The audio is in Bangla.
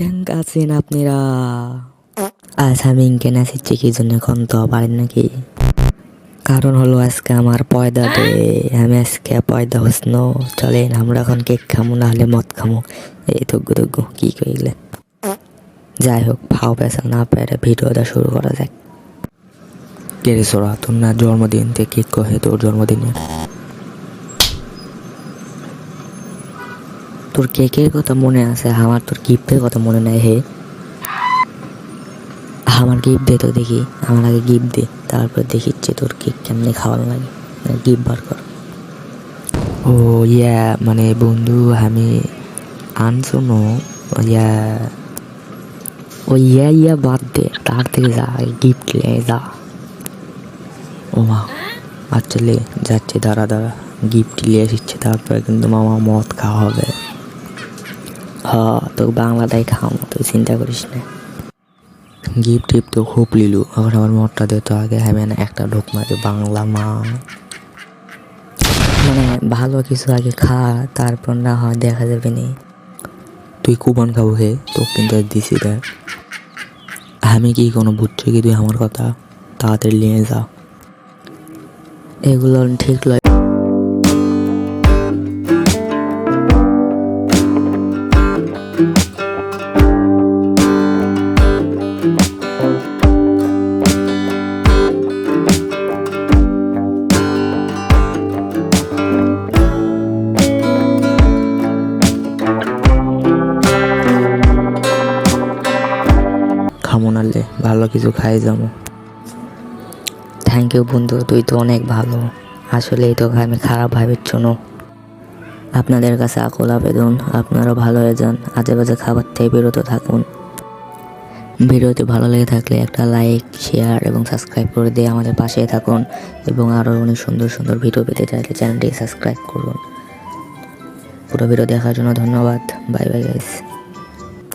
কেঙ্ক আছেন আপনারা? আমি ইনকে নাচিচ্ছি কি জন্য এখন তো পারেন নাকি? কারণ হলো আজকে আমার পয়দা ডে আমি আজকে পয়দা হসন। চলেন, আমরা এখন কেক খামো না হলে মদ খামো। এই তগ্গু তগ্গু কি কইলে যাই হোক, ভাও পেশা না পেরে ভিডিওটা শুরু করা যাক। কে রে সোরা, তোর না জন্মদিন তে কেক কহে তোর জন্মদিনে? তোর কেকের কথা মনে আছে? আমার তোর গিফটের কথা মনে নাই হে। আমার গিফট দে তো দেখি। আমার আগে গিফট দে। তারপর দেখিচ্ছে তোর কেক কেমনে খাওয়ানো লাগে। গিফট বার কর। ও, ইয়া মানে বন্ধু, আমি আনছো নো? ইয়া, ও, ইয়া ইয়া বাদ দে। তার থেকে যা, গিফট নিয়ে যা। ও, মা। আচ্ছা লে, যাচ্ছে, দাঁড়া দাঁড়া। গিফট নিয়ে এসেছে। তারপরে কিন্তু মামা মদ খাওয়া হবে। হ্যাঁ তোকে বাংলাটাই খাওয়াবো তুই চিন্তা করিস না। গিফট টিপ তো খুব লিলু এখন আমার মদটা দে তো আগে হ্যাঁ না একটা ঢোক মারে বাংলা মা। মানে ভালো কিছু আগে খা তারপর না হয় দেখা যাবে নি। তুই কুপন খাব হে তো কিন্তু দিছি দেখ আমি কি কোনো বুঝছি কি তুই আমার কথা? তাড়াতাড়ি নিয়ে যা। এগুলো ঠিক লয় খামো নালে ভালো কিছু খাই যাব। থ্যাংক ইউ বন্ধু, তুই তো অনেক ভালো। আসলে এই তোকে আমি খারাপ ভাবের জন্য। আপনাদের কাছে আকুল আবেদন আপনারা ভালো হয়ে যান। আজে বাজে খাবার থেকে বিরত থাকুন। ভিডিওটি ভালো লেগে থাকলে একটা লাইক, শেয়ার এবং সাবস্ক্রাইব করে দিয়ে আমাদের পাশে থাকুন এবং আরও অনেক সুন্দর সুন্দর ভিডিও পেতে চাইলে চ্যানেলটি সাবস্ক্রাইব করুন। পুরো ভিডিও দেখার জন্য ধন্যবাদ। Bye bye guys